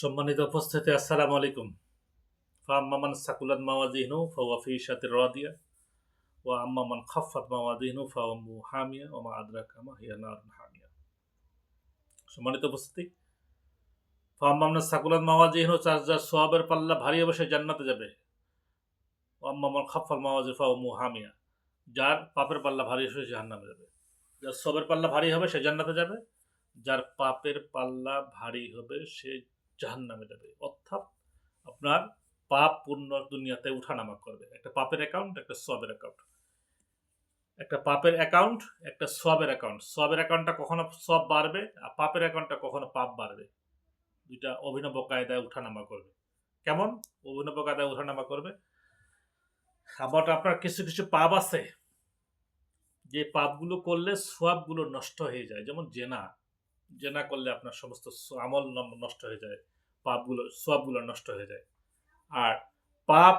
সম্মানিত উপস্থিতি, আসসালামু আলাইকুম। ফাম্মামান সাকুলাত মাওয়াজিহনু ফাওয়া ফি শাতির রাদিয়া, ওয়া আম্মামান খাফফাত মাওয়াজিহনু ফাওয়া উম্মু হামিয়া ও মা আদরাকা মা হিয়া নারুন হামিয়া। সম্মানিত উপস্থিতি ফাম্মামান সাকুলাত মাওয়াজিহনু চার যার সোয়াবের পাল্লা ভারী সে জান্নাতে যাবে, ওয়া আম্মামান খাফফাত মাওয়াজি ফাওয়া উম্মু হামিয়া, যার পাপের পাল্লা ভারী সে জাহান্নামে যাবে। যার সবের পাল্লা ভারী হবে সে জান্নাতে যাবে, যার পাপের পাল্লা ভারী হবে সে জাহান নামে যাবে। অর্থাৎ আপনার পাপ পূর্ণ দুনিয়াতে উঠানামা করবে। একটা পাপের অ্যাকাউন্ট একটা সবের অ্যাকাউন্ট একটা পাপের অ্যাকাউন্ট একটা সবের অ্যাকাউন্ট সবের অ্যাকাউন্টটা কখনো সব বাড়বে, আর পাপের অ্যাকাউন্টটা কখনো পাপ বাড়বে। দুইটা অভিনব কায়দায় উঠানামা করবে। কেমন? অভিনব কায়দায় উঠানামা করবে? আবার আপনার কিছু কিছু পাপ আছে। যে পাপগুলো করলে সোয়াবগুলো নষ্ট হয়ে যায়। যেমন জেনা। জেনা করলে আপনার সমস্ত আমল নষ্ট হয়ে যায়, পাপগুলো, সবগুলো নষ্ট হয়ে যায়। আর পাপ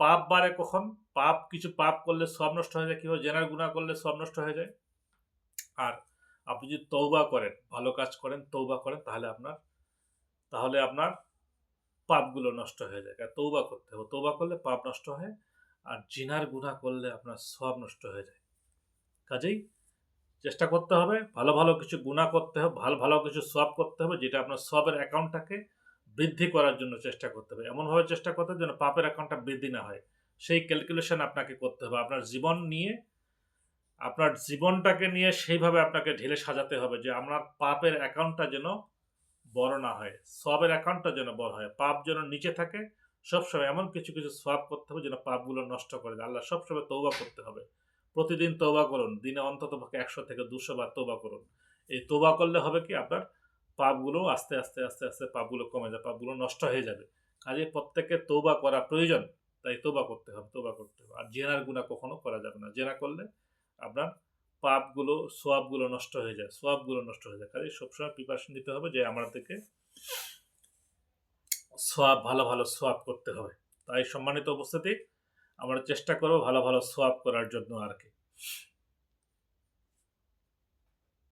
পাপ বাড়ে কখন? পাপ, কিছু পাপ করলে সব নষ্ট হয়ে যায় কীভাবে জেনার গুণা করলে সব নষ্ট হয়ে যায়। আর আপনি যদি তৌবা করেন, ভালো কাজ করেন তৌবা করেন, তাহলে আপনার তাহলে আপনার পাপগুলো নষ্ট হয়ে যায়। তৌবা করতে হবে। তৌবা করলে পাপ নষ্ট হয়, আর জিনার গুণা করলে আপনার সব নষ্ট হয়ে যায়। কাজেই চেষ্টা করতে হবে, ভালো ভালো কিছু গুণা করতে হবে, ভালো ভালো কিছু সব করতে হবে, যেটা আপনার সবের অ্যাকাউন্টটাকে বৃদ্ধি করার জন্য চেষ্টা করতে হবে। এমনভাবে চেষ্টা করতে হবে যেন পাপের অ্যাকাউন্টটা বৃদ্ধি না হয়। সেই ক্যালকুলেশন আপনাকে করতে হবে। আপনার জীবন নিয়ে, আপনার জীবনটাকে নিয়ে সেইভাবে আপনাকে ঢেলে সাজাতে হবে যে আপনার পাপের অ্যাকাউন্টটা যেন বড় না হয়, সবের অ্যাকাউন্টটা যেন বড় হয়। পাপ যেন নিচে থাকে, সবসময় এমন কিছু কিছু সব করতে হবে যেন পাপগুলো নষ্ট করে আল্লাহ সবসময় তৌবা করতে হবে। প্রতিদিন তোবা করুন। দিনে অন্তত পক্ষে একশো থেকে দুশো বার তৌবা করুন। এই তোবা করলে হবে কি? আপনার পাপগুলো আস্তে আস্তে আস্তে আস্তে পাপগুলো কমে যাবে পাপগুলো নষ্ট হয়ে যাবে। কাজে প্রত্যেকের তোবা করা প্রয়োজন, তাই তোবা করতে হবে তোবা করতে হবে। আর জেনার গুণা কখনো করা যাবে না। জেনা করলে আপনার পাপগুলো, সোয়াবগুলো নষ্ট হয়ে যায়, সোয়াবগুলো নষ্ট হয়ে যায়। কাজে সবসময় প্রিপারেশন নিতে হবে যে আমাদেরকে সোয়াব, ভালো ভালো সোয়াব করতে হবে। তাই সম্মানিত উপস্থিতি আমরা চেষ্টা করব ভালো ভালো সোয়াপ করার জন্য আর কি।